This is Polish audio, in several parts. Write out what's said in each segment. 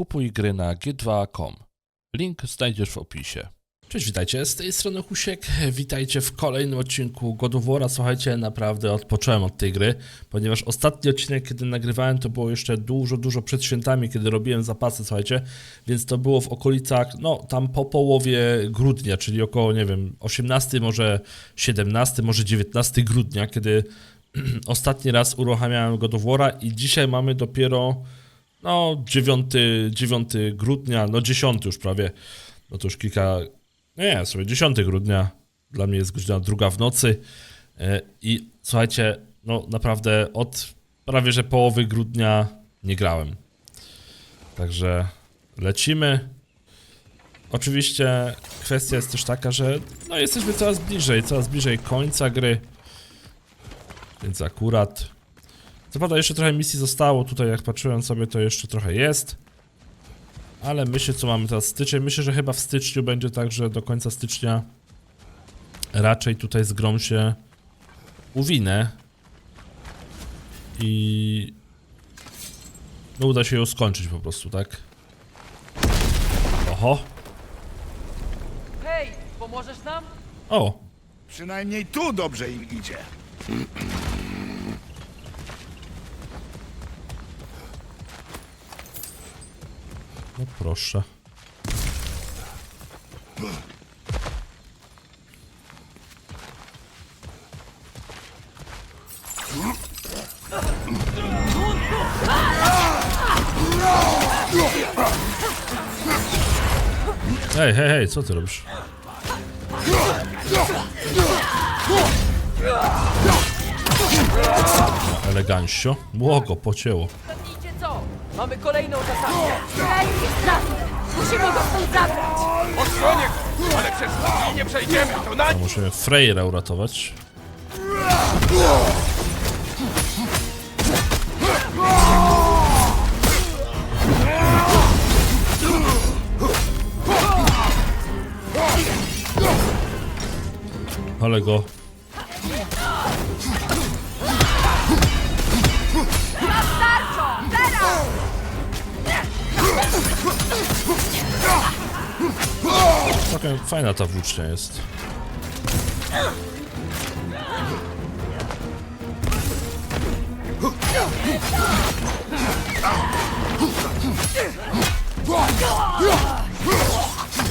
Kupuj gry na g2.com. Link znajdziesz w opisie. Cześć, witajcie, z tej strony Husiek, witajcie w kolejnym odcinku God of War'a. Słuchajcie, naprawdę odpocząłem od tej gry, ponieważ ostatni odcinek, kiedy nagrywałem, to było jeszcze dużo, dużo przed świętami, kiedy robiłem zapasy, słuchajcie, więc to było w okolicach, no tam po połowie grudnia, czyli około, nie wiem, 18, może 17, może 19 grudnia, kiedy ostatni raz uruchamiałem God of War'a i dzisiaj mamy dopiero no 9, 9 grudnia, no 10 już prawie, no to już kilka, nie, sobie 10 grudnia, dla mnie jest godzina druga w nocy e, i słuchajcie, no naprawdę od prawie że połowy grudnia nie grałem. Także lecimy. Oczywiście kwestia jest też taka, że no jesteśmy coraz bliżej, coraz bliżej końca gry. Więc akurat. Co prawda jeszcze trochę misji zostało, tutaj jak patrzyłem sobie to jeszcze trochę jest. Ale myślę co mamy teraz styczeń, myślę, że chyba w styczniu będzie tak, że do końca stycznia raczej tutaj z grą się uwinę. I no uda się ją skończyć po prostu, tak? Oho, Hej, pomożesz nam? o, Przynajmniej tu dobrze im idzie. no proszę. Hej, hej, hej, co ty robisz? Elegancio. Błogo, pocięło. Mamy kolejną zasadzkę. Krain jest! Musimy go stąd zabrać! Go! Ale przez to nie przejdziemy, to na musimy Freyra uratować. Ale go. Całkiem fajna ta włócznia jest.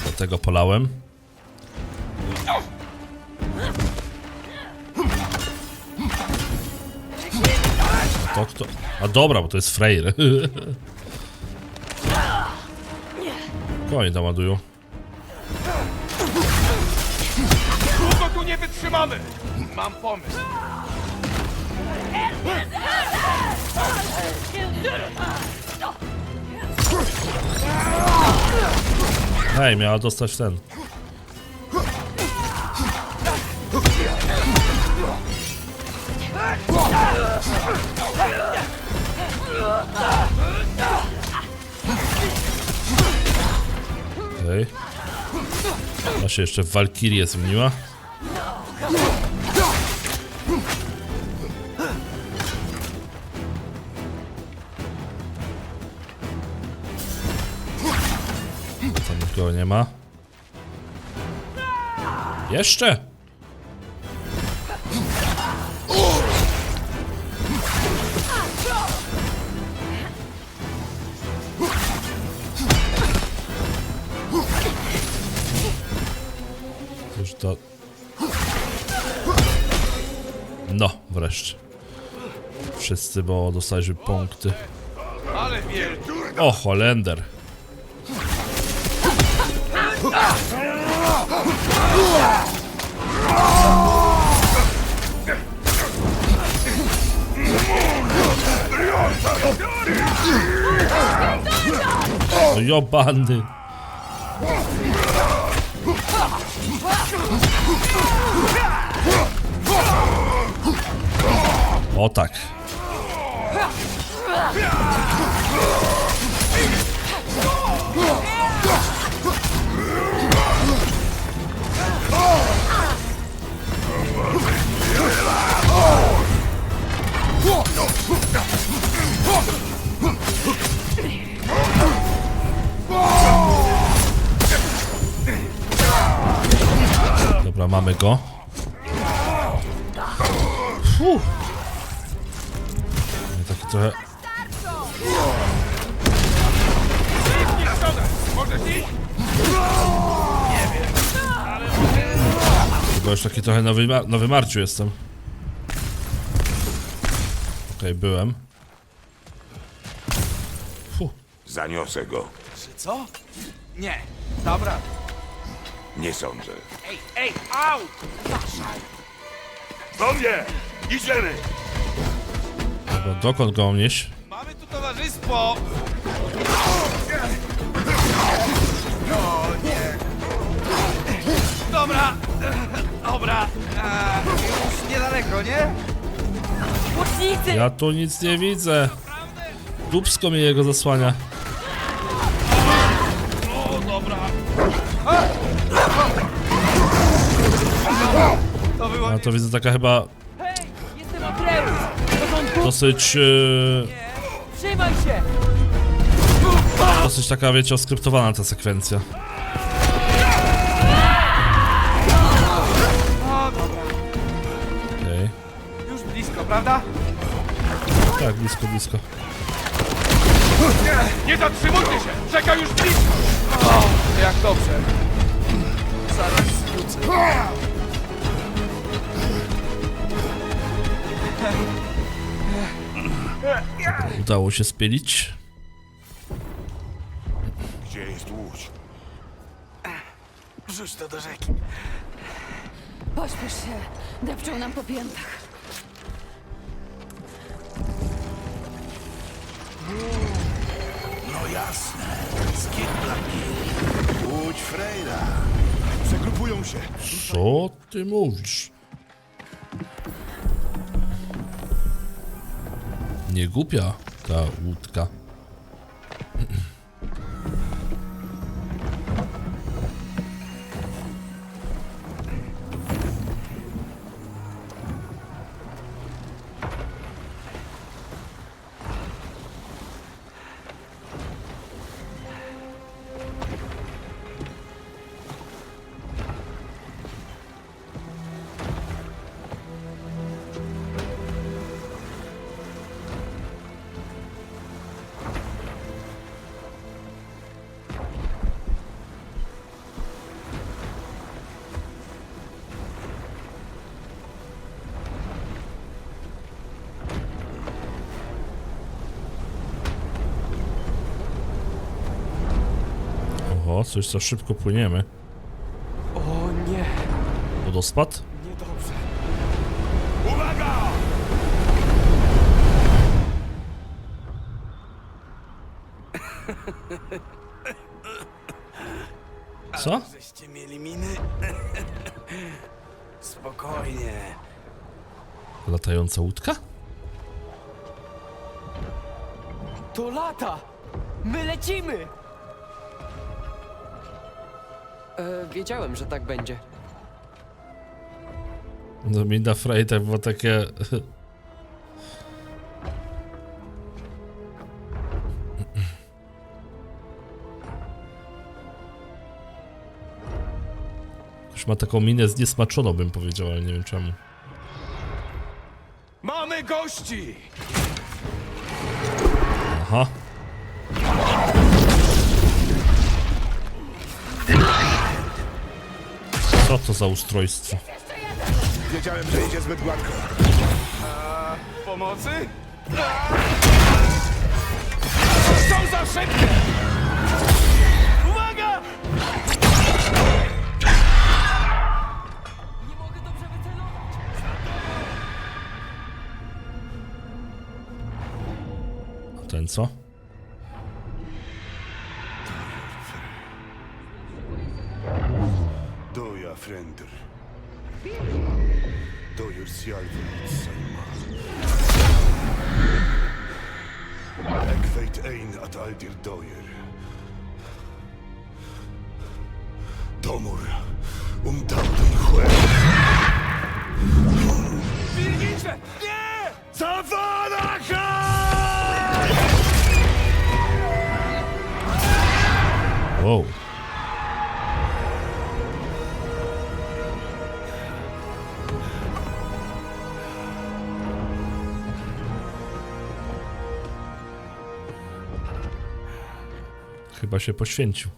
Dlatego polałem. To kto? A dobra, bo to jest Freyr. Konie tam ładują. długo tu nie wytrzymamy! Mam pomysł! Hej, miała dostać ten. Okej. Ona się jeszcze Walkirię zmieniła. Tam nikogo nie ma. Jeszcze! To... No, wreszcie. Wszyscy, bo dostaliśmy punkty. O, Holender. No jobany. O tak. Oh! Mamy go. Fuh. No, Taki trochę... Chyba już taki trochę nowy, ma- nowy Marciu jestem. Okej, byłem. Fuh. Zaniosę go. Co? Nie. Dobra. Nie sądzę. Ej, ej, au! Do mnie! Idziemy! Dobra, dokąd go mam nieść? Mamy tu towarzystwo! Dobra, dobra. A, już niedaleko, nie? Łucznicy! Ja tu nic nie widzę. Dubsko mnie jego zasłania. O, dobra. Ja to widzę taka chyba Hej, jestem Atreus! W porządku? dosyć... Yy, Trzymaj się! dosyć taka, wiecie, oskryptowana ta sekwencja. O, dobra. Okej. Już blisko, prawda? Tak, blisko, blisko. Nie zatrzymujcie się! Czekaj już blisko! O, jak dobrze. Zaraz wrócę. Udało się spielić. Gdzie jest łódź? Rzuć to do rzeki. Pośpiesz się. Depczą nam po piętach. No jasne. Skidblaki. Łódź Freyra. Przegrupują się. Co ty mówisz? Nie głupia ta łódka. Coś za szybko płyniemy. O nie! Wodospad? Niedobrze. Uwaga! Co? Żeście mieli miny? Spokojnie. Latająca łódka? To lata! My lecimy! E, wiedziałem, że tak będzie. No Minda Freitag było takie... Już ma taką minę zniesmaczoną, bym powiedział, ale nie wiem czemu. Mamy gości! Aha. Co to za ustrojstwo? Wiedziałem, że idzie zbyt gładko. Pomocy? Są za szybkie! Uwaga! Nie mogę dobrze wycelować! A ten co? surrender. Do you see our Selma? Ek weet een at Aldir dir doier. Domur, um tamten chwer. Wilgince! Nie! Zawadaka! Whoa. Chyba się poświęcił.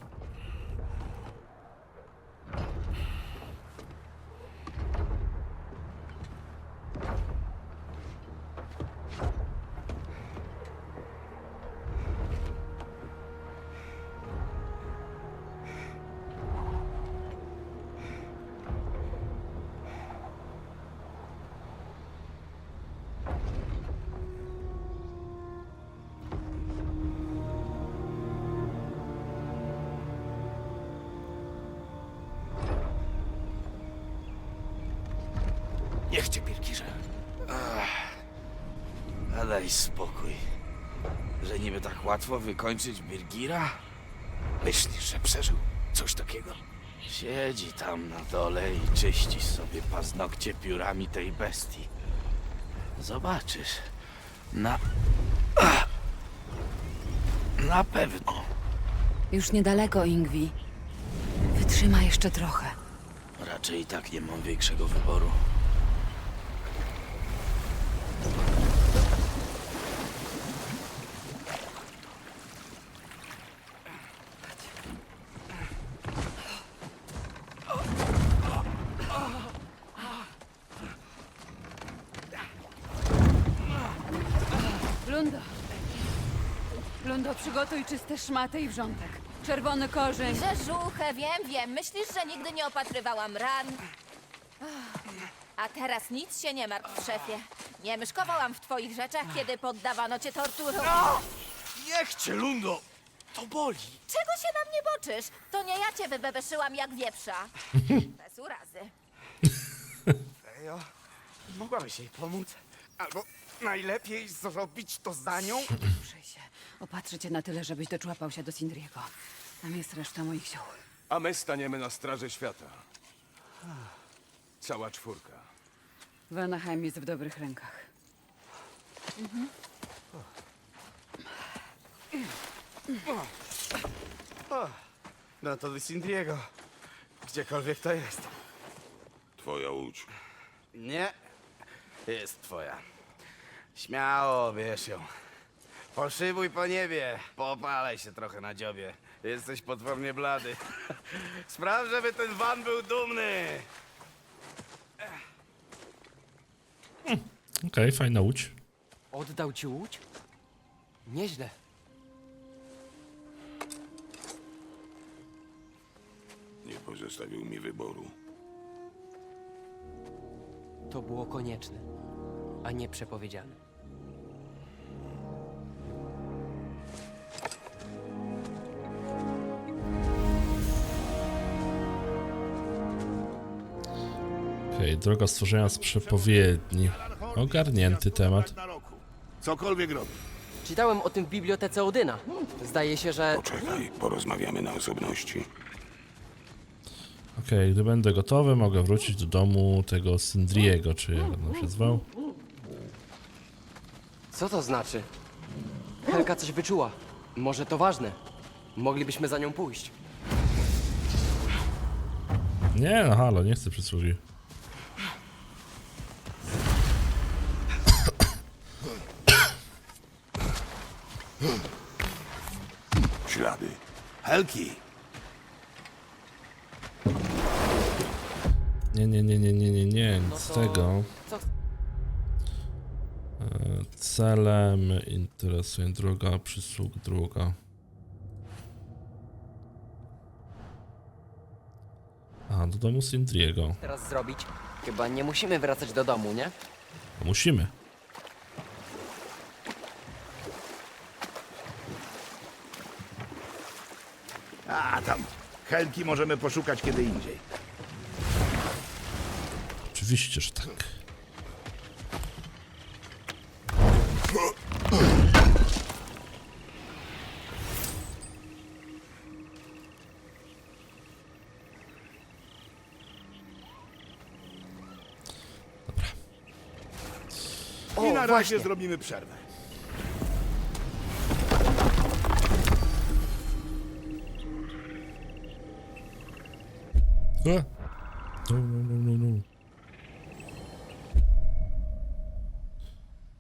Daj spokój. Że niby tak łatwo wykończyć Birgira? Myślisz, że przeżył coś takiego? Siedzi tam na dole i czyści sobie paznokcie piórami tej bestii. Zobaczysz. Na... Na pewno. Już niedaleko, Ingwi. Wytrzyma jeszcze trochę. Raczej i tak nie mam większego wyboru. Lundo. Lundo, przygotuj czyste szmaty i wrzątek. Czerwony korzeń. Rzeżuchę, wiem, wiem. Myślisz, że nigdy nie opatrywałam ran? A teraz nic się nie martw, szefie. Nie myszkowałam w twoich rzeczach, kiedy poddawano cię torturom. Niech cię, Lundo! To boli! Czego się na mnie boczysz? To nie ja cię wybebeszyłam jak wieprza. Bez urazy. Ejo, mogłabyś jej pomóc? Albo najlepiej zrobić to za nią? Ruszaj się. Opatrzę cię na tyle, żebyś doczłapał się do Sindriego. Tam jest reszta moich sił. A my staniemy na straży świata. Cała czwórka. Vanaheim jest w dobrych rękach. No to do Sindriego. Gdziekolwiek to jest. Twoja łódź. Nie, jest twoja. Śmiało, bierz ją. Poszybuj po niebie, popalaj się trochę na dziobie. Jesteś potwornie blady. Spraw, żeby ten van był dumny. Okej, fajna łódź. Oddał ci łódź? Nieźle. Nie pozostawił mi wyboru. To było konieczne, a nie przepowiedziane. Okej, droga stworzenia z przepowiedni. Ogarnięty temat. Cokolwiek robi. Czytałem o tym w bibliotece Odyna. Zdaje się, że Poczekaj, porozmawiamy na osobności. Okej, gdy będę gotowy, mogę wrócić do domu tego Sindriego, czy jak on się zwał. Co to znaczy? Helka coś wyczuła. Może to ważne. Moglibyśmy za nią pójść. Nie, no halo, nie chcę przysługi. Ślady. Helki, Nie, nie, nie, nie, nie, nie, nie, nic z to- tego. Co? Celem interesuje droga, przysług druga. A, do domu Sindriego. teraz zrobić? Chyba nie musimy wracać do domu, nie? No musimy. A tam. Helki możemy poszukać kiedy indziej. Oczywiście, że tak. Na razie właśnie. zrobimy przerwę. No, no, no, no, no.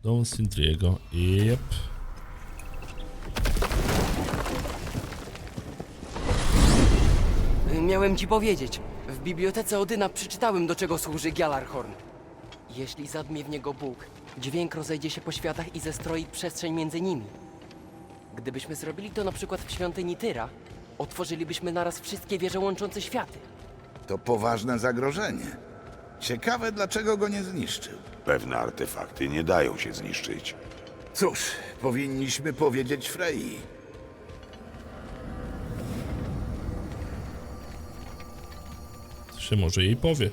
Dom Sindriego. Jep. Chciałem ci powiedzieć. W bibliotece Odyna przeczytałem, do czego służy Gjalarhorn. Jeśli zadmie w niego Bóg, dźwięk rozejdzie się po światach i zestroi przestrzeń między nimi. Gdybyśmy zrobili to na przykład w świątyni Tyra, otworzylibyśmy naraz wszystkie wieże łączące światy. To poważne zagrożenie. Ciekawe, dlaczego go nie zniszczył. Pewne artefakty nie dają się zniszczyć. Cóż, powinniśmy powiedzieć Frei. Się może jej powie.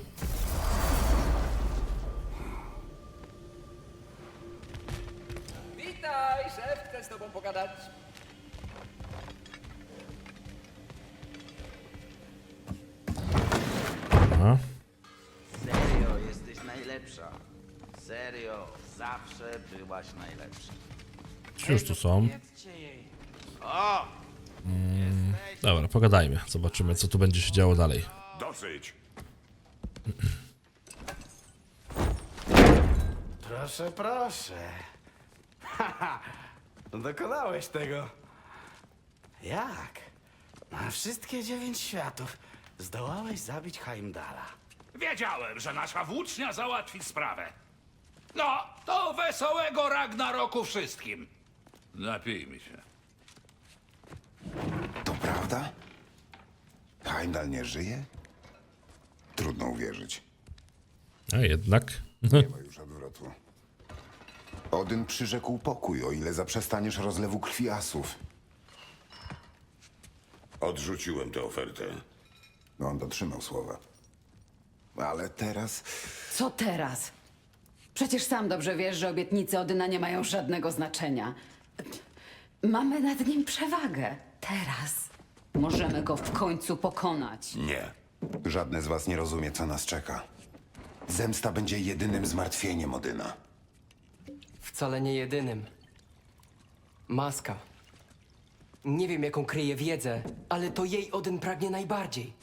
Witaj, szef, chcę z tobą pogadać. Aha. Serio, jesteś najlepsza. Serio, zawsze byłaś najlepsza. Czy już tu są? Powiedzcie jej. O! Dobra, pogadajmy. Zobaczymy, co tu będzie się działo dalej. Dosyć! Proszę, proszę. Haha, dokonałeś tego. Jak? Na wszystkie dziewięć światów zdołałeś zabić Heimdala. Wiedziałem, że nasza włócznia załatwi sprawę. No, to wesołego Ragnaroku wszystkim. Napijmy się. To prawda? Heimdall nie żyje? Trudno uwierzyć. A jednak. Nie ma już odwrotu. Odyn przyrzekł pokój, o ile zaprzestaniesz rozlewu krwi asów. Odrzuciłem tę ofertę. No, on dotrzymał słowa. Ale teraz Co teraz? Przecież sam dobrze wiesz, że obietnice Odyna nie mają żadnego znaczenia. Mamy nad nim przewagę. Teraz możemy go w końcu pokonać. Nie. żadne z was nie rozumie, co nas czeka. Zemsta będzie jedynym zmartwieniem Odyna. Wcale nie jedynym. Maska. Nie wiem, jaką kryje wiedzę, ale to jej Odyn pragnie najbardziej.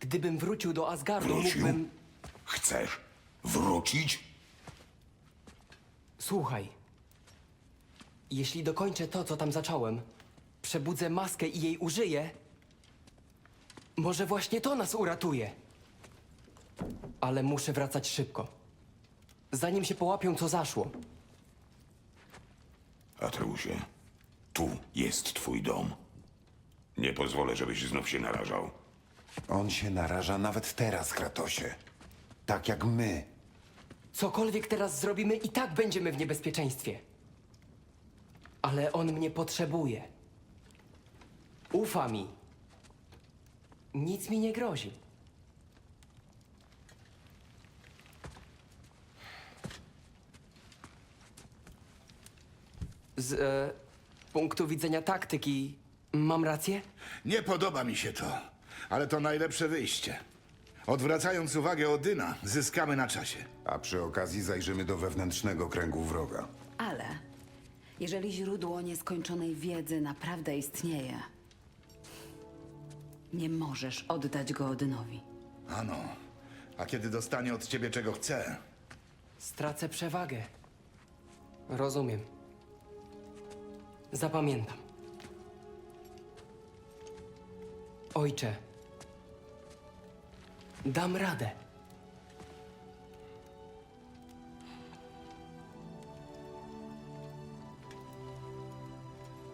Gdybym wrócił do Asgardu, Wrócił? mógłbym... Chcesz wrócić? Słuchaj. Jeśli dokończę to, co tam zacząłem, przebudzę maskę i jej użyję, może właśnie to nas uratuje. Ale muszę wracać szybko. Zanim się połapią, co zaszło. Atreusie, tu jest twój dom. Nie pozwolę, żebyś znów się narażał. On się naraża nawet teraz, Kratosie. Tak jak my. Cokolwiek teraz zrobimy, i tak będziemy w niebezpieczeństwie. Ale on mnie potrzebuje. Ufa mi. Nic mi nie grozi. Z e, punktu widzenia taktyki, mam rację? Nie podoba mi się to, ale to najlepsze wyjście. Odwracając uwagę Odyna, zyskamy na czasie. A przy okazji zajrzymy do wewnętrznego kręgu wroga. Ale jeżeli źródło nieskończonej wiedzy naprawdę istnieje, nie możesz oddać go Odynowi. Ano, a kiedy dostanie od ciebie czego chce, Stracę przewagę. Rozumiem. Zapamiętam. Ojcze, dam radę.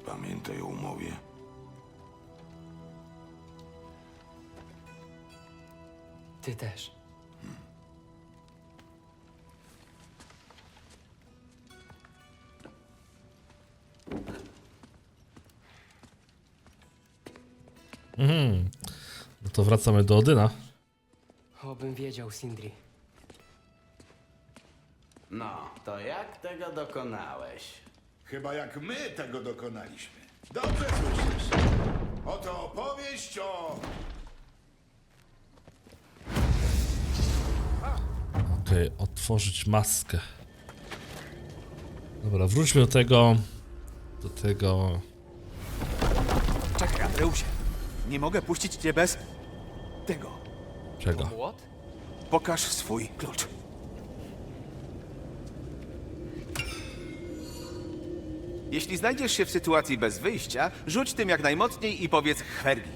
Pamiętaj o umowie. Ty też. To wracamy do Odyna. Obym wiedział, Sindri. No, to jak tego dokonałeś? chyba jak my tego dokonaliśmy. Dobrze słyszysz. Oto opowieść o... Okej, otworzyć maskę. Dobra, wróćmy do tego. Do tego. Czekaj, Atreusie. Nie mogę puścić cię bez tego. Czego? Młot? Pokaż swój klucz. Jeśli znajdziesz się w sytuacji bez wyjścia, rzuć tym jak najmocniej i powiedz chwergi.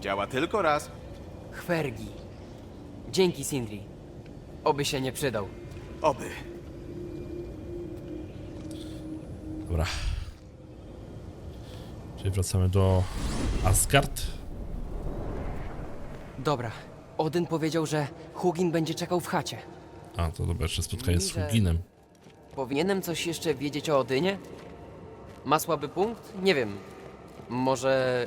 Działa tylko raz. Chwergi. Dzięki, Sindri. Oby się nie przydał. Oby. Dobra. Czyli wracamy do Asgard. Dobra. Odyn powiedział, że Hugin będzie czekał w chacie. A, to dobra, jeszcze spotkanie z Huginem. Powinienem coś jeszcze wiedzieć o Odynie? Ma słaby punkt? Nie wiem. Może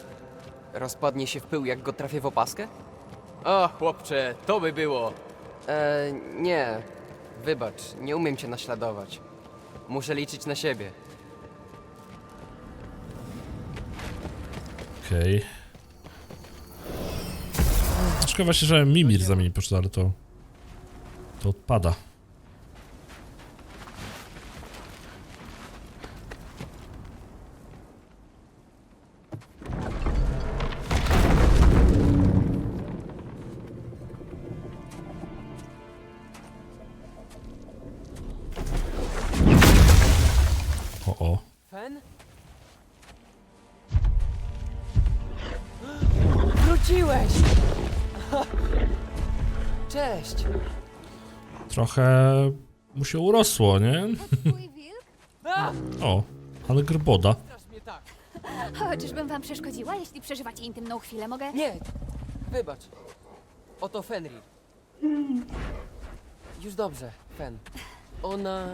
rozpadnie się w pył, jak go trafię w opaskę? O, chłopcze, to by było. E, nie. Wybacz, nie umiem cię naśladować. Muszę liczyć na siebie. Okej. Szkoda właśnie, że Mimir zamieni poszedł, ale to... To odpada. Wróciłeś! Cześć! Trochę mu się urosło, nie? Twój wilk? O, ale grboda. Strasz mnie tak. O, czyżbym wam przeszkodziła? Jeśli przeżywacie intymną chwilę, mogę... Nie, wybacz. Oto Fenrir. Już dobrze, Fen. Ona...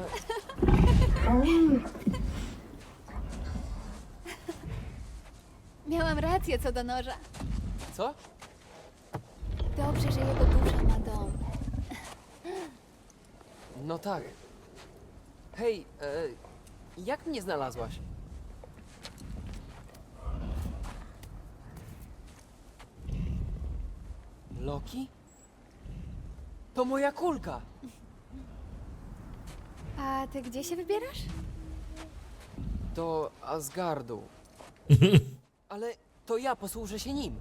Miałam rację co do noża. Co? Dobrze, że jego dusza ma dom. No tak. Hej, e, jak mnie znalazłaś? Loki? To moja kulka! A ty gdzie się wybierasz? Do Asgardu. Ale to ja posłużę się nim.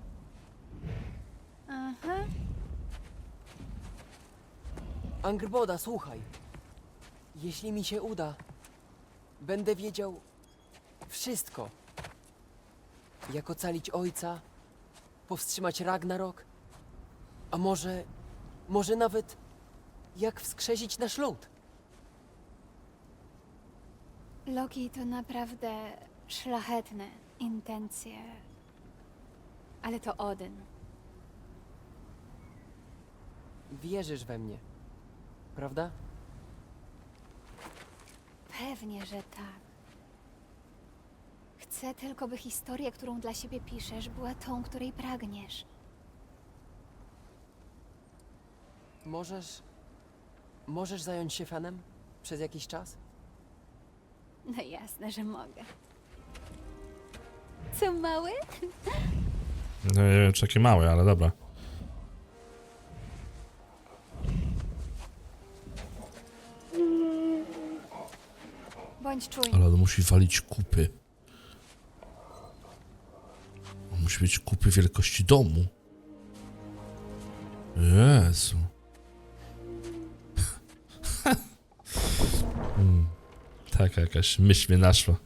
Aha. Angrboda, słuchaj. Jeśli mi się uda, będę wiedział wszystko. Jak ocalić ojca, powstrzymać Ragnarok, a może, może nawet jak wskrzesić nasz lud. Loki to naprawdę szlachetne intencje. Ale to Odyn. Wierzysz we mnie, prawda? Pewnie, że tak. Chcę tylko, by historia, którą dla siebie piszesz, była tą, której pragniesz. Możesz. Możesz zająć się fanem przez jakiś czas? No jasne, że mogę. Co mały? No nie wiem, czy takie małe, ale dobra. Bądź czujny. Ale on musi walić kupy. On musi mieć kupy wielkości domu. Jezu. hmm. Taka jakaś myśl mnie naszła.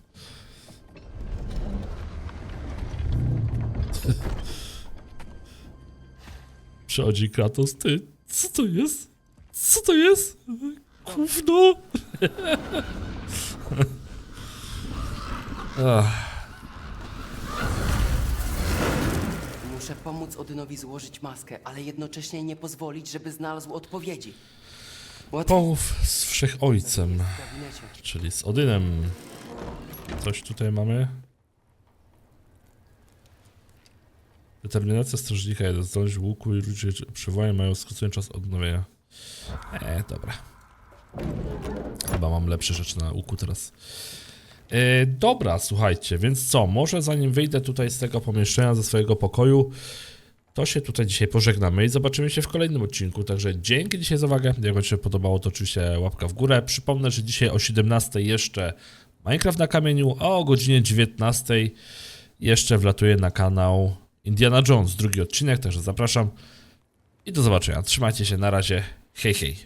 Przychodzi Kratos, ty, co to jest? Co to jest? Gówno! Ach. Muszę pomóc Odynowi złożyć maskę, ale jednocześnie nie pozwolić, żeby znalazł odpowiedzi. Połów z wszechojcem, w gabinecie. czyli z Odynem. Coś tutaj mamy. Determinacja strażnika jeden. Zdolność łuku i ludzie przywołań mają skrócony czas odnowienia. E, dobra. Chyba mam lepsze rzeczy na łuku teraz. E, dobra, słuchajcie, więc co? Może zanim wyjdę tutaj z tego pomieszczenia, ze swojego pokoju, to się tutaj dzisiaj pożegnamy i zobaczymy się w kolejnym odcinku. Także dzięki dzisiaj za uwagę. Jak Wam się podobało, to oczywiście łapka w górę. Przypomnę, że dzisiaj o 17 jeszcze Minecraft na kamieniu, a o godzinie 19 jeszcze wlatuje na kanał Indiana Jones, drugi odcinek, także zapraszam i do zobaczenia. Trzymajcie się, na razie. Hej, hej.